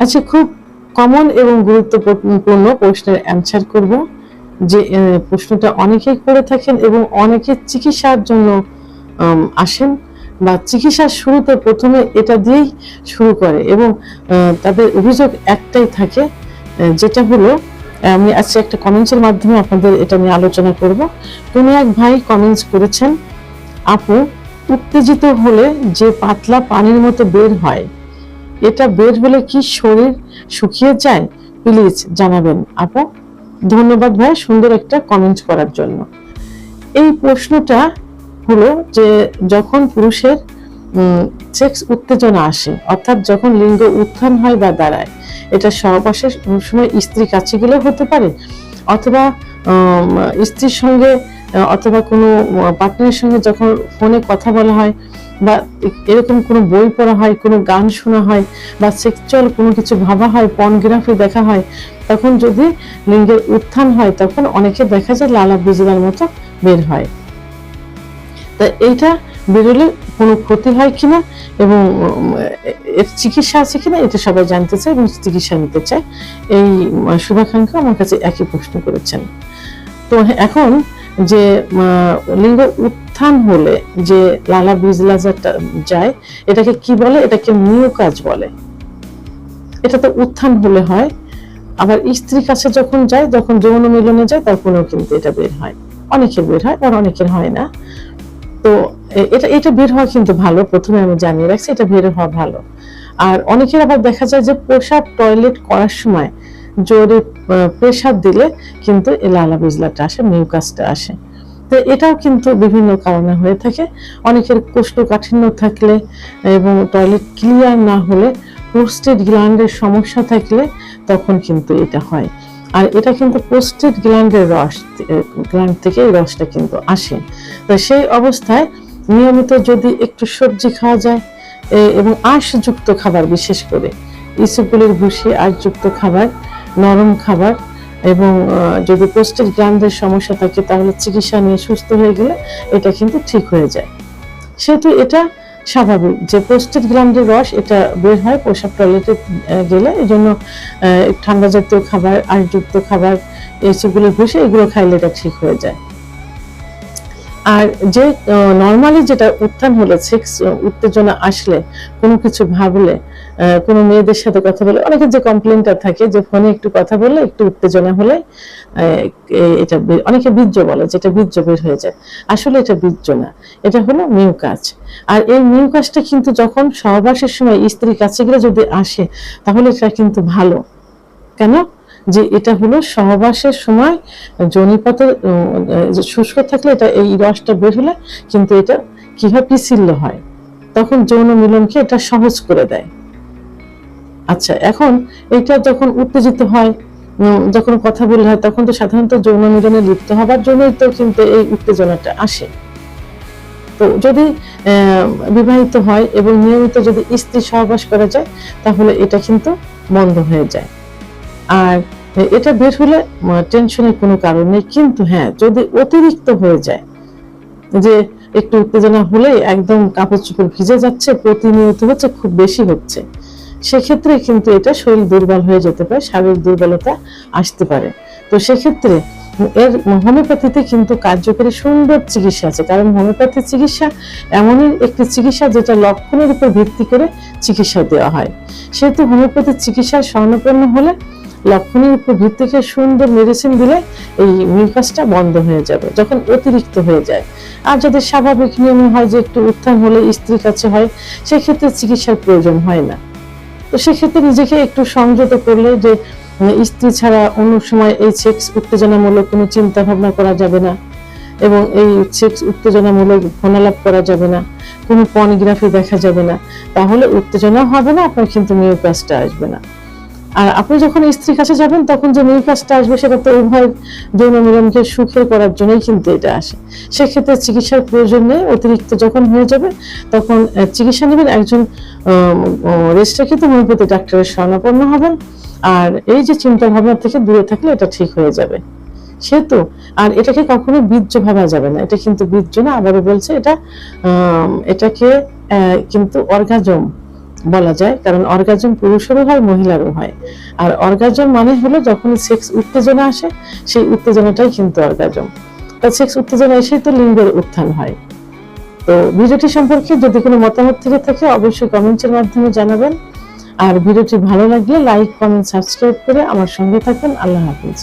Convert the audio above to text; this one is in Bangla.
আচ্ছা খুব কমন এবং গুরুত্বপূর্ণ প্রশ্নের অ্যান্সার করব যে প্রশ্নটা অনেকেই করে থাকেন এবং অনেকে চিকিৎসার জন্য আসেন বা চিকিৎসার শুরুতে প্রথমে এটা দিয়েই শুরু করে এবং তাদের অভিযোগ একটাই থাকে যেটা হলো আমি আজকে একটা কমেন্টসের মাধ্যমে আপনাদের এটা নিয়ে আলোচনা করব। কোনো এক ভাই কমেন্টস করেছেন, আপু, উত্তেজিত হলে যে পাতলা পানির মতো বের হয় এটা বের হলে কি শরীর শুকিয়ে যায়? প্লিজ জানাবেন। আপু, ধন্যবাদ ভাই, সুন্দর একটা কমেন্ট করার জন্য। এই প্রশ্নটা হলো যে যখন পুরুষের সেক্স উত্তেজনা আসে, অর্থাৎ যখন লিঙ্গ উত্থান হয় বা দাঁড়ায়, এটা সহবাসের সময় স্ত্রী কাছে গেলেও হতে পারে, অথবা স্ত্রীর সঙ্গে, অথবা কোনো পার্টনারের সঙ্গে যখন ফোনে কথা বলা হয় বা এরকম কোনো বই পড়া হয়, কোনো গান শোনা হয় বা সেক্সুয়াল কোনো কিছু ভাবা হয় পর্নোগ্রাফি দেখা হয়, তখন যদি লিঙ্গের উত্থান হয়, তখন অনেকে দেখা যায় লালা বিজলার মতো বের হয়। তা এইটা বেরোলে কোনো ক্ষতি হয় কিনা এবং এর চিকিৎসা আছে কিনা এটা সবাই জানতে চায় এবং চিকিৎসা নিতে চায়। এই শুভাকাঙ্ক্ষা আমার কাছে একই প্রশ্ন করেছেন। তো এখন যে লিঙ্গ উত্থান হলে যে লালা বিজলাজারটা যায়, এটাকে কি বলে? এটাকে মিউকাজ বলে। এটা তো উত্থান হলে হয়। আবার স্ত্রীর কাছে যখন যায় যখন যৌন মিলনে যায় তখনও কিন্তু এটা বের হয়। অনেকের বের হয় আর অনেকের হয় না। তো এটা এটা বের হওয়া কিন্তু ভালো। প্রথমে আমি জানিয়ে রাখছি, এটা বের হওয়া ভালো। আর অনেকের আবার দেখা যায় যে প্রসাব টয়লেট করার সময় জোরে প্রেসার দিলে কিন্তু লালা বিজলাটা আসে মিউকাসটা আসে। তো এটাও কিন্তু বিভিন্ন কারণে হয়ে থাকে। অনেকের কোষ্ঠকাঠিন্য থাকলে এবং টয়লেট ক্লিয়ার না হলে প্রোস্টেট গ্ল্যান্ডের সমস্যা থাকলে তখন কিন্তু এটা হয়। আর এটা কিন্তু প্রোস্টেট গ্ল্যান্ডের রস গ্ল্যান্ড থেকে এই রসটা কিন্তু আসে। তো সেই অবস্থায় নিয়মিত যদি একটু সবজি খাওয়া যায় এবং আঁশযুক্ত খাবার বিশেষ করে ইসুগুলির ভুসি আঁশযুক্ত খাবার, নরম খাবার এবং যদি প্রোস্টেট গ্ল্যান্ডের সমস্যা থাকে, তাহলে চিকিৎসা নিয়ে সুস্থ হয়ে গেলে এটা কিন্তু ঠিক হয়ে যায়। সেহেতু এটা স্বাভাবিক যে পোস্টেড গ্রামদের রস এটা বের হয় পোশাক টয়লেটে গেলে। এই জন্য ঠান্ডা জাতীয় খাবার, আঁশযুক্ত খাবার, এইসবগুলো ঘুষে এগুলো খাইলে এটা ঠিক হয়ে যায়। আর যে নর্মালি যেটা উত্থান হলে সেক্স উত্তেজনা আসলে, কোনো কিছু ভাবলে কোনো মেয়েদের সাথে কথা বলে, অনেকের যে কমপ্লেনটা থাকে যে ফোনে একটু কথা বললে, একটু উত্তেজনা হলে এটা অনেকে বীর্য বলে যেটা বীর্য বের হয়ে যায়। আসলে এটা বীর্য না, এটা হলো মিউকাজ আর এই মিউকাজটা কিন্তু যখন সহবাসের সময় স্ত্রীর কাছে গেলে যদি আসে, তাহলে এটা কিন্তু ভালো। কেন? যে এটা হলো সহবাসের সময় জনিপথ শুষ্ক থাকলে এটা এই রসটা বের হলে কিন্তু এটা কি হয় পিছিল্য হয়? তখন যৌন মিলনকে এটা সহজ করে দেয়। আচ্ছা এখন এটা যখন উত্তেজিত হয় যখন কথা বললে হয়, তখন তো সাধারণত যৌন মিলনে লিপ্ত হবার জন্যই তো কিন্তু এই উত্তেজনাটা আসে। তো যদি বিবাহিত হয় এবং নিয়মিত যদি স্ত্রী সহবাস করা যায়, তাহলে এটা কিন্তু বন্ধ হয়ে যায়। আর এটা বের হলে টেনশনের কোনো কারণ নেই। কিন্তু হ্যাঁ যদি অতিরিক্ত হয়ে যায়, যে একটু উত্তেজনা হলে একদম কাপড় চোপড় ভিজে যাচ্ছে, প্রতিনিয়ত হচ্ছে, খুব বেশি হচ্ছে, সেক্ষেত্রে কিন্তু এটা শরীর দুর্বল হয়ে যেতে পারে, শারীরিক দুর্বলতা আসতে পারে। তো সেক্ষেত্রে, এর হোমিওপ্যাথিতে কিন্তু কার্যকরী সুন্দর চিকিৎসা আছে, কারণ হোমিওপ্যাথি চিকিৎসা এমনই একটি চিকিৎসা যেটা লক্ষণের উপর ভিত্তি করে চিকিৎসা দেওয়া হয়। সেহেতু হোমিওপ্যাথি চিকিৎসার স্বর্ণপন্ন হলে লক্ষণের উপর ভিত্তি করে সুন্দর মেডিসিন দিলে এই মিউকাসটা বন্ধ হয়ে যাবে, যখন অতিরিক্ত হয়ে যায়। আর যদি স্বাভাবিক নিয়মে হয় যে একটু উত্থান হলে স্ত্রীর কাছে হয়, সেক্ষেত্রে চিকিৎসার প্রয়োজন হয় না। তো সেক্ষেত্রে নিজেকে একটু সংযত করলে যে, স্ত্রী ছাড়া অন্য সময় এই সেক্স উত্তেজনামূলক কোনো চিন্তা ভাবনা করা যাবে না এবং এই সেক্স উত্তেজনামূলক ফোনালাপ করা যাবে না, কোনো পর্নোগ্রাফি দেখা যাবে না। তাহলে উত্তেজনা হবে না, আপনার কিন্তু মিউকাসটা আসবে না। আর আপনি যখন স্ত্রীর কাছে যাবেন, তখন যে মিউকাসটা আসবে সেটা তো উভয় যৌন মিলনকে সুখের করার জন্যই কিন্তু এটা আসে। সেক্ষেত্রে চিকিৎসার প্রয়োজন নেই, অতিরিক্ত যখন হয়ে যাবে, তখন চিকিৎসা নেবেন একজন রেজিস্ট্রাকৃত হোমিওপ্যাথি ডাক্তারের শরণাপন্ন হবেন। আর এই যে চিন্তা ভাবনা থেকে দূরে থাকলে এটা ঠিক হয়ে যাবে। সেহেতু, আর এটাকে কখনো বীর্য ভাবা যাবে না। এটা কিন্তু বীর্য না, আবারও বলছে, এটা এটাকে কিন্তু অর্গাজম বলা যায়, কারণ অর্গাজম পুরুষেরও হয়, মহিলারও হয়। আর অর্গাজম মানে হলো যখন সেক্স উত্তেজনা আসে, সেই উত্তেজনাটাই কিন্তু অর্গাজম। তা সেক্স উত্তেজনা এসেই তো লিঙ্গের উত্থান হয়। তো ভিডিওটি সম্পর্কে যদি কোনো মতামত থেকে থাকে, অবশ্যই কমেন্টের মাধ্যমে জানাবেন। আর ভিডিওটি ভালো লাগলে লাইক, কমেন্ট, সাবস্ক্রাইব করে আমার সঙ্গে থাকুন। আল্লাহ হাফিজ।